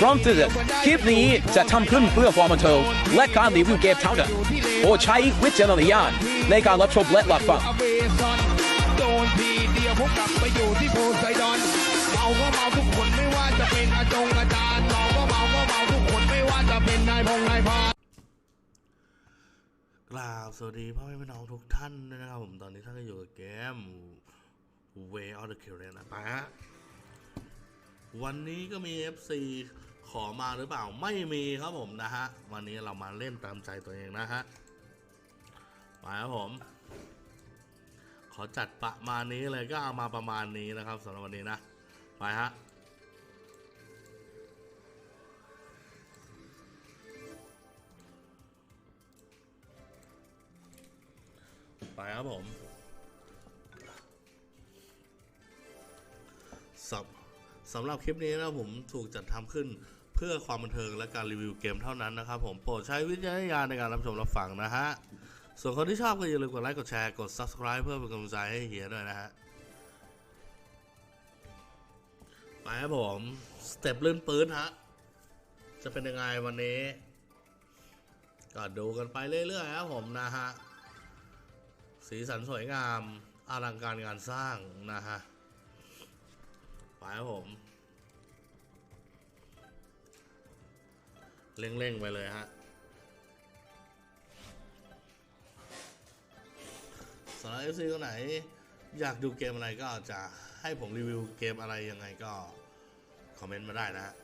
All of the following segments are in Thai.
พร้อมเตือนคลิปนี้จะทำขึ้นเพื่อความบันเทิงและการรีวิวเกมเท่านั้นโปรดใช้วิจารณญาณในการรับชมและรับฟังอเวซอนโดนทีเดียวผมกลับไปอยู่ที่โพไซดอนเมาก็เมาทุกคนไม่ว่าจะเป็นอาจงอาจารย์เมาก็เมาก็เมาทุกคนไม่ว่าจะเป็นนายพงนายพากราบสวัสดีพ่อแม่พี่น้องทุกท่านด้วยนะครับผมตอนนี้ท่านก็อยู่กับเกม Way of the Kill นะปะฮะ วันนี้ก็มี FC ขอมาหรือเปล่าไม่มีครับผมนะฮะ วันนี้เรามาเล่นตามใจตัวเองนะฮะมาครับผม ขอจัดประมาณนี้เลยก็เอามาประมาณนี้นะครับสำหรับวันนี้นะไปฮะไปครับผมสำ สำหรับคลิปนี้นะผมถูกจัดทำขึ้นเพื่อความบันเทิงและการรีวิวเกมเท่านั้นนะครับผมโปรดใช้วิจารณญาณในการรับชมรับฟังนะฮะ ส่วนคนที่ชอบก็อย่าลืมกดไลค์กดแชร์กด subscribe เพื่อเป็นกำลังใจให้เฮียด้วยนะฮะ ไปครับผมสเต็ปลื่นปืนฮะ จะเป็นยังไงวันนี้ ก็ดูกันไปเรื่อยๆครับผมนะฮะ สีสันสวยงามอลังการงานสร้างนะฮะ ครับผมเร่งๆไปเลยฮะสำหรับ FC คนไหน อยากดูเกมอะไรก็จะให้ผมรีวิวเกมอะไรยังไงก็ คอมเมนต์มาได้นะฮะ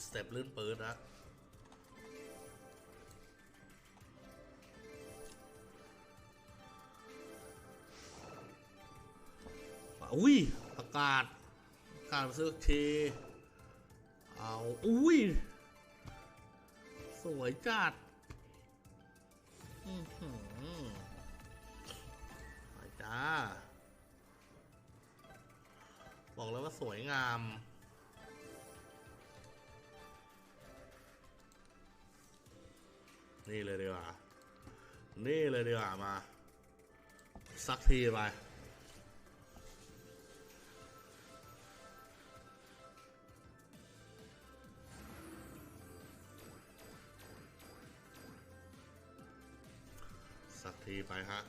สเต็ปลื่นปืนนะ อุ้ยอากาศอากาศมาซื้อทีเอาอุ้ย สวยจัดอือหือไปจ้า บอกเลยว่าสวยงามนี่เลยดีกว่า นี่เลยดีกว่ามา สักทีไป ทีไปฮะ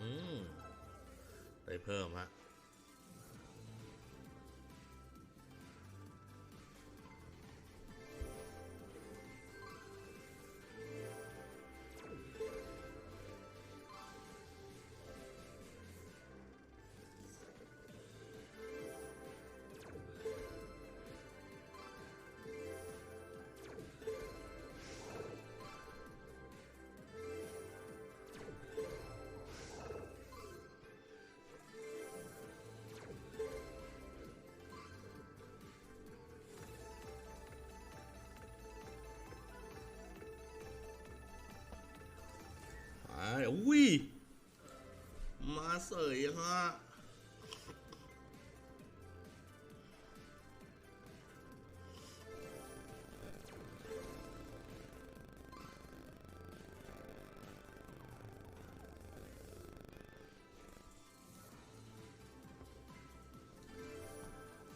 อืม ได้เพิ่มฮะ อุ้ย มาเสยฮะ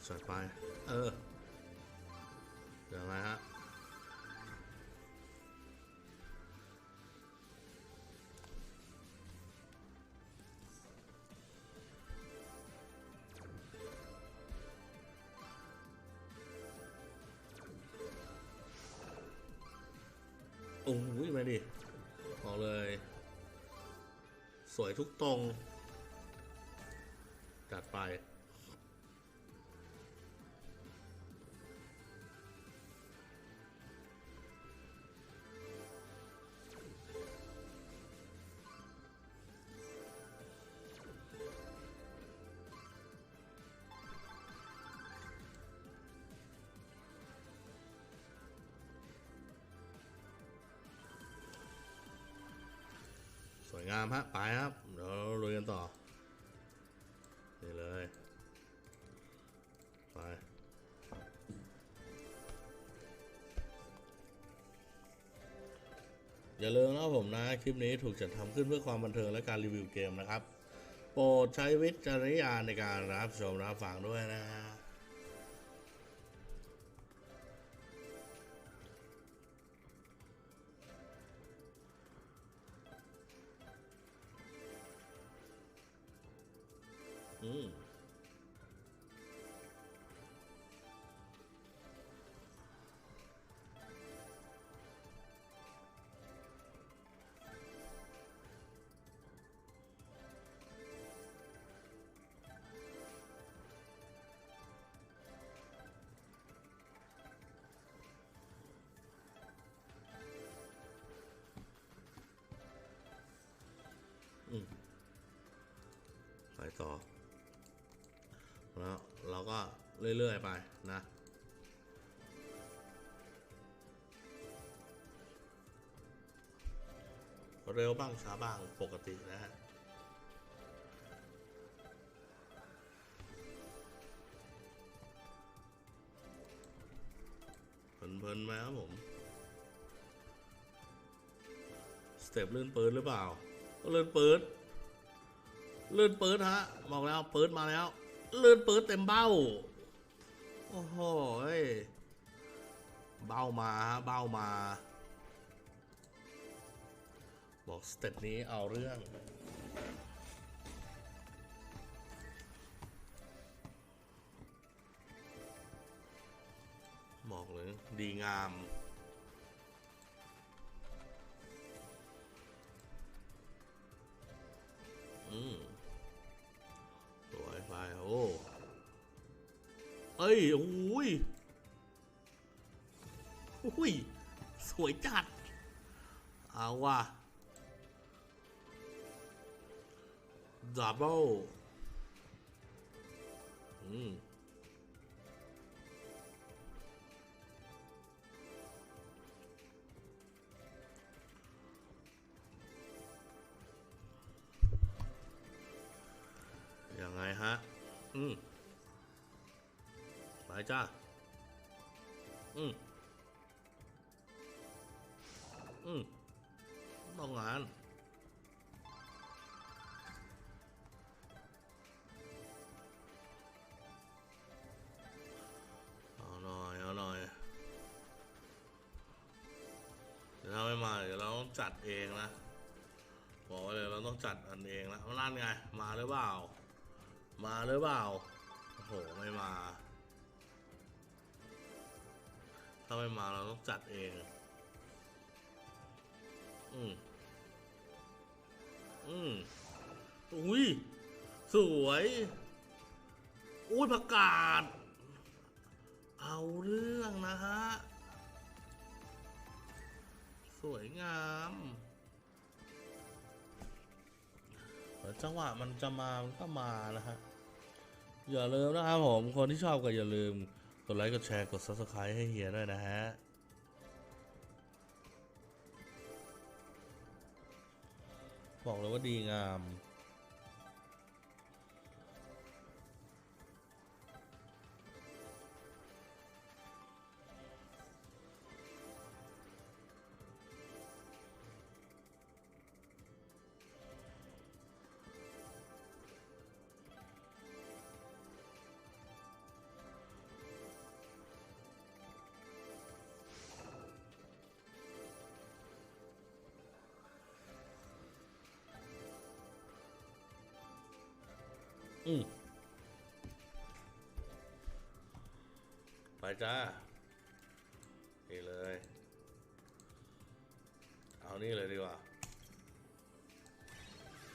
สวยไป โอ้ยมาดิบอกเลย สวยทุกตรง วยงามฮะไปครับเดี๋ยวเราลุยกันต่อนี่เลยไปออย่าลืมนะครับผมนะคลิปนี้ถูกจัดทำขึ้นเพื่อความบันเทิงและการรีวิวเกมนะครับ โปรดใช้วิจารณญาณในการรับชมรับฟังด้วยนะฮะ ต่อแล้วเราก็เรื่อย ๆ ไปนะเร็วบ้างช้าบ้างปกตินะฮะเพลินๆไหมครับผม สเต็ปเลื่อนปืนหรือเปล่า ก็ลื่อนปืน ลื่นปืนฮะ บอกแล้วปืนมาแล้ว ลื่นปืนเต็มเบ้า โอ้โหเบ้ามาฮะเบ้ามา บอกสเต็ปนี้เอาเรื่องบอกเลยดีงาม โอ้ยโอ้ย สวยจัด เอาว่ะดับเบิลอืมยังไงฮะ อืม ไปจ้า อืมอืมต้องงานเอาหน่อยเอาหน่อยเดี๋ยวถ้าไม่มาเดี๋ยวเราต้องจัดเองนะบอกไว้เลยเราต้องจัดอันเองนะนั่นไง มาหรือเปล่า มาหรือเปล่า โอ้โห ไม่มา ถ้าไม่มาเราต้องจัดเอง อืมอืมอุ้ย สวย อุ้ยประกาศ เอาเรื่องนะฮะ สวยงามจังหวะมันจะมา มันก็มานะฮะ อย่าลืมนะครับผม คนที่ชอบก็อย่าลืม ดไลค์ กดแชร์ กด subscribe ให้เฮียด้วยนะฮะบอกเลยว่าดีงาม อืมไปจ้านี่เลย เอานี่เลยดีกว่า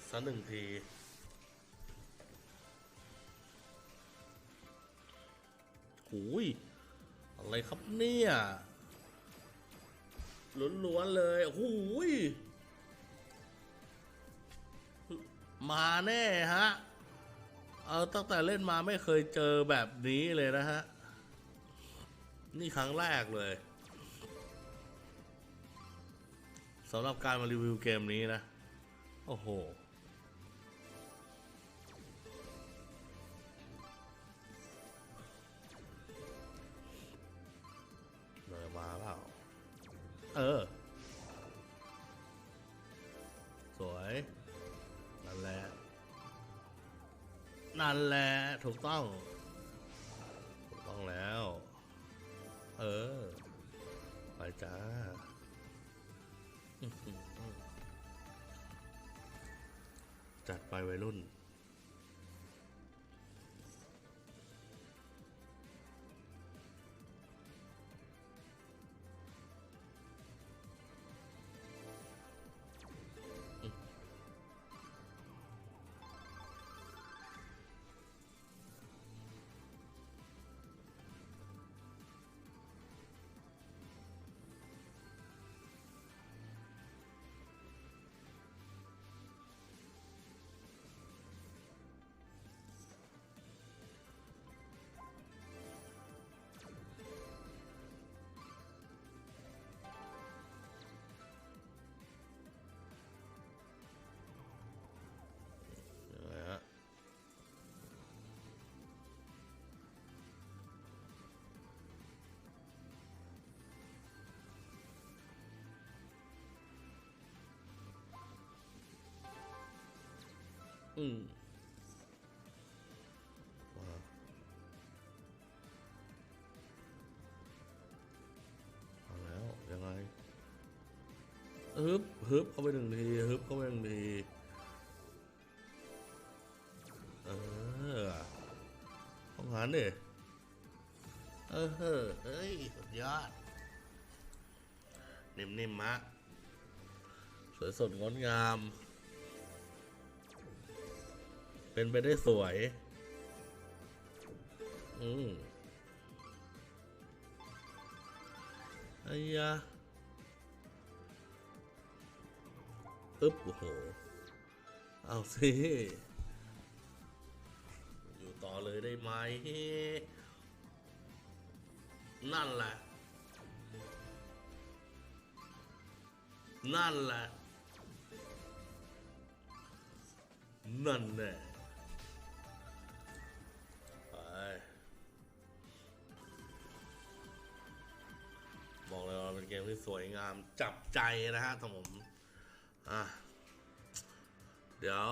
สักหนึ่งทีหูยอะไรครับเนี่ยล้วนๆเลยหูยมาแน่ฮะ เอาตั้งแต่เล่นมาไม่เคยเจอแบบนี้เลยนะฮะ นี่ครั้งแรกเลยสำหรับการมารีวิวเกมนี้นะ โอ้โหเลยมาเปล่า เออ สวย นั่นแหละถูกต้อง ถูกต้องแล้ว เออ ไปจ้าจัดไปวัยรุ่น อืมว้าวเอาแล้ว ยังไงฮึบฮึบเข้าไปหนึ่งทีฮึบเข้าไปหนึ่งทีเออต้องหารดิเออเฮ้อเฮ้ยสุดยอด นิ่มๆมะสวยสดงดงาม เป็นไปได้สวย อืมไอ้ยะอึ๊บโอ้โห เอาสิ อยู่ต่อเลยได้ไหม นั่นแหละ นั่นแหละ นั่นแน่ไป เป็นเกมที่สวยงามจับใจนะฮะท่านผมอะเดี๋ยว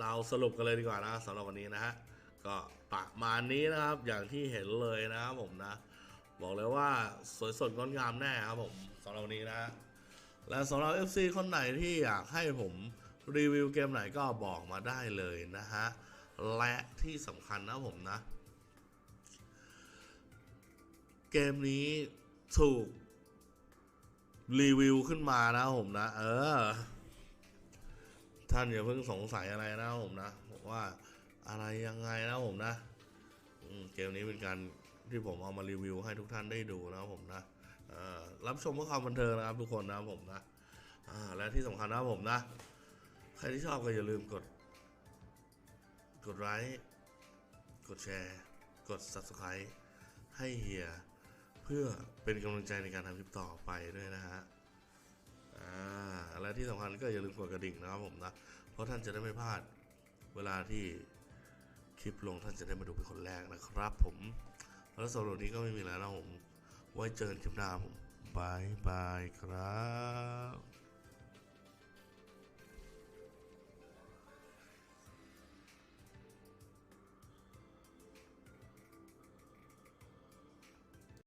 เราสรุปกันเลยดีกว่านะสำหรับวันนี้นะฮะก็ประมาณนี้นะครับอย่างที่เห็นเลยนะครับผมนะ บอกเลยว่าสวยสดงดงามแน่ครับผมสำหรับวันนี้นะฮะและสำหรับ FC คนไหนที่อยากให้ผมรีวิวเกมไหนก็บอกมาได้เลยนะฮะและที่สำคัญนะผมนะ เกมนี้ถูก รีวิวขึ้นมานะผมนะ เออ ท่านอย่าเพิ่งสงสัยอะไรนะผมนะบอกว่าอะไรยังไงนะผมนะเกมนี้เป็นการที่ผมเอามารีวิวให้ทุกท่านได้ดูนะผมนะรับชมเพื่อความบันเทิงนะครับทุกคนนะผมนะและที่สำคัญนะผมนะ ใครที่ชอบก็อย่าลืมกด กดไลค์กดแชร์ กด subscribe ให้เฮีย เพื่อเป็นกำลังใจในการทำคลิปต่อไปด้วยนะฮะอ่าและที่สำคัญก็อย่าลืมกดกระดิ่งนะครับผมนะ เพราะท่านจะได้ไม่พลาดเวลาที่คลิปลงท่านจะได้มาดูเป็นคนแรกนะครับผม แล้วสำหรับวันนี้ก็ไม่มีแล้วนะผม ไว้เจอกันคลิปหน้าผมบายบายครับ